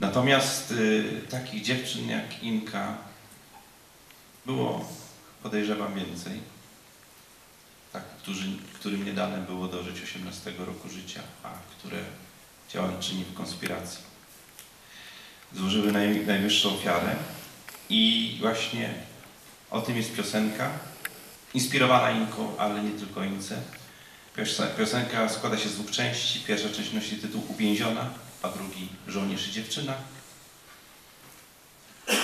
Natomiast y, takich dziewczyn jak Inka było, podejrzewam, więcej. Tak, którzy, którym nie dane było dożyć 18 roku życia, a które działaczyni w konspiracji złożyły naj, najwyższą ofiarę. I właśnie o tym jest piosenka, inspirowana Inką, ale nie tylko Ince. Piosen- Piosenka składa się z dwóch części. Pierwsza część nosi tytuł Uwięziona, a drugi Żołnierz i dziewczyna.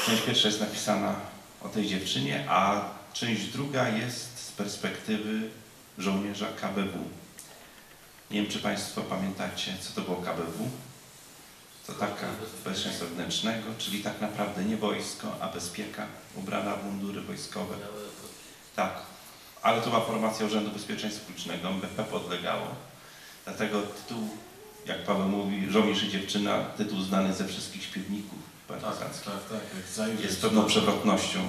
Część pierwsza jest napisana o tej dziewczynie, a część druga jest z perspektywy żołnierza KBW. Nie wiem, czy Państwo pamiętacie, co to było KBW. To taka bezpieczeństwa wewnętrznego, czyli tak naprawdę nie wojsko, a bezpieka, ubrana w mundury wojskowe. Tak, ale to była formacja Urzędu Bezpieczeństwa Publicznego, MBP podlegało. Dlatego tytuł, jak Paweł mówi, żołnierz i dziewczyna, tytuł znany ze wszystkich śpiewników Tak, partyzanckich. tak, tak. Jak zajrzeć, Jest pewną przewrotnością.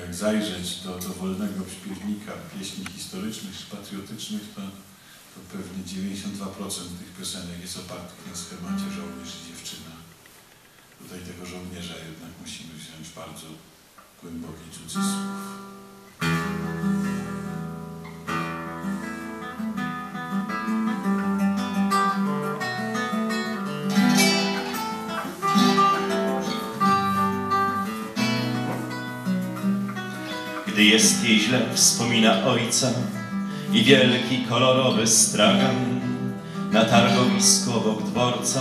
jak zajrzeć do, do wolnego śpiewnika pieśni historycznych patriotycznych, to, to pewnie 92% tych piosenek jest opartych na schemacie żołnierz i dziewczyna. Tutaj tego żołnierza jednak musimy wziąć bardzo głęboki cudzysłów. Gdy jest jej źle, wspomina ojca i wielki kolorowy stragan na targowisku obok dworca,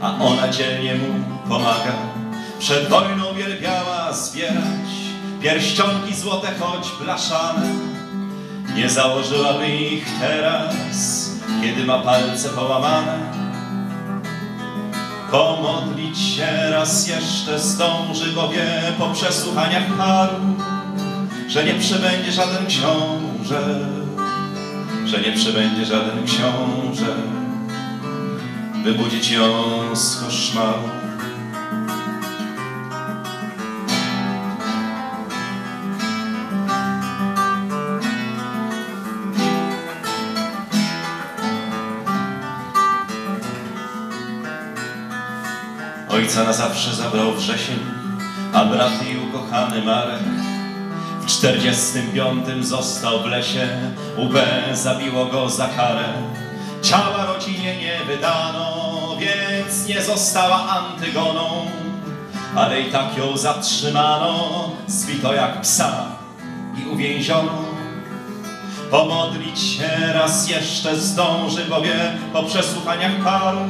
a ona dzielnie mu pomaga. Przed wojną wielbiała zbierać pierścionki złote, choć blaszane. Nie założyłaby ich teraz, kiedy ma palce połamane. Pomodlić się raz jeszcze zdąży, bo wie po przesłuchaniach paru, że nie przybędzie żaden książę, że nie przybędzie żaden książę, wybudzić ją z koszmaru. Ojca na zawsze zabrał wrzesień, a brat i ukochany Marek w czterdziestym piątym został w lesie, UB zabiło go za karę. Ciała rodzinie nie wydano, więc nie została Antygoną, ale i tak ją zatrzymano, zbito jak psa i uwięziono. Pomodlić się raz jeszcze zdąży, bo wie po przesłuchaniach paru,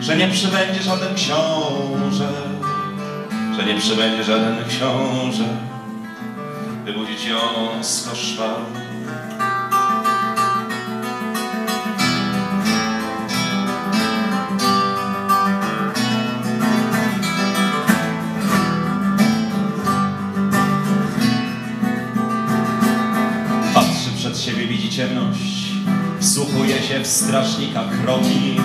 że nie przybędzie żaden książę, że nie przybędzie żaden książę wybudzić ją z koszmaru. Patrzy przed siebie, widzi ciemność, wsłuchuje się w strażnika kroki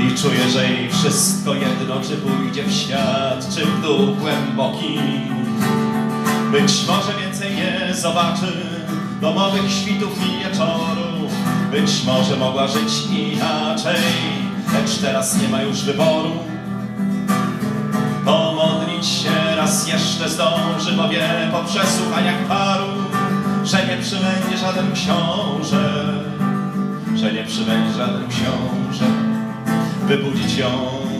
i czuje, że jej wszystko jedno, czy pójdzie w świat, czy w dół głęboki. Być może więcej nie zobaczy domowych świtów i wieczorów. Być może mogła żyć inaczej, lecz teraz nie ma już wyboru. Pomodlić się raz jeszcze zdąży, bo wie po przesłuchaniach paru, że nie przybędzie żaden książę, że nie przybędzie żaden książę, wybudzić ją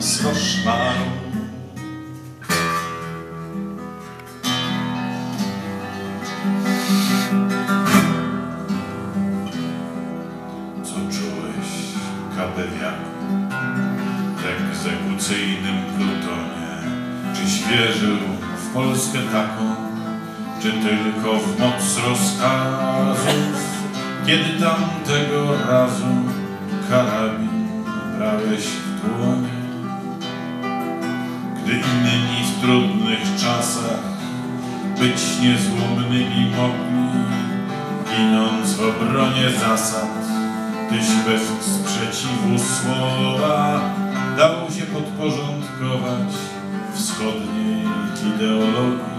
z koszmaru. Egzekucyjnym plutonie? Czyś wierzył w Polskę taką, czy tylko w moc rozkazów? Kiedy tamtego razu karabin brałeś w dłonie? Gdy inni w trudnych czasach być niezłomnymi mogli, ginąc w obronie zasad, tyś bez sprzeciwu słowa dał się podporządkować wschodniej ideologii.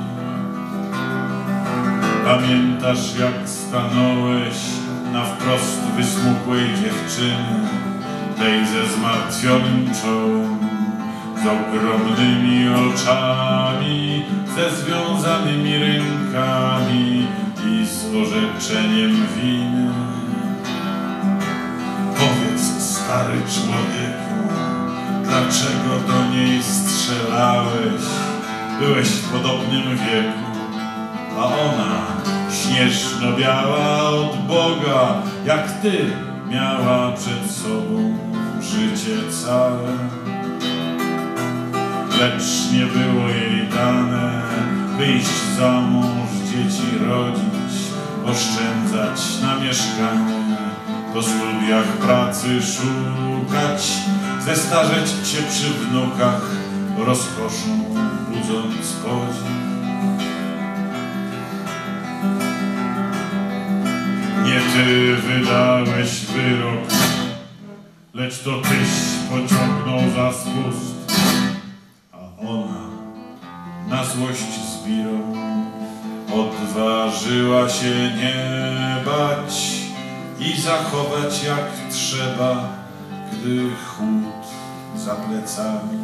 Pamiętasz, jak stanąłeś na wprost wysmukłej dziewczyny, tej ze zmartwionym czołem, z ogromnymi oczami, ze związanymi rękami i z orzeczeniem winy. Powiedz, stary człowieku, dlaczego do niej strzelałeś? Byłeś w podobnym wieku, a ona śnieżno-biała od Boga, jak ty miała przed sobą życie całe. Lecz nie było jej dane wyjść za mąż, dzieci rodzić, oszczędzać na mieszkanie, po studiach pracy szukać, zestarzeć się przy wnukach, rozkoszą budząc podziw. Nie ty wydałeś wyrok, lecz to tyś pociągnął za spust, a ona na złość zbirą odważyła się nie bać i zachować jak trzeba, gdy chłód za plecami.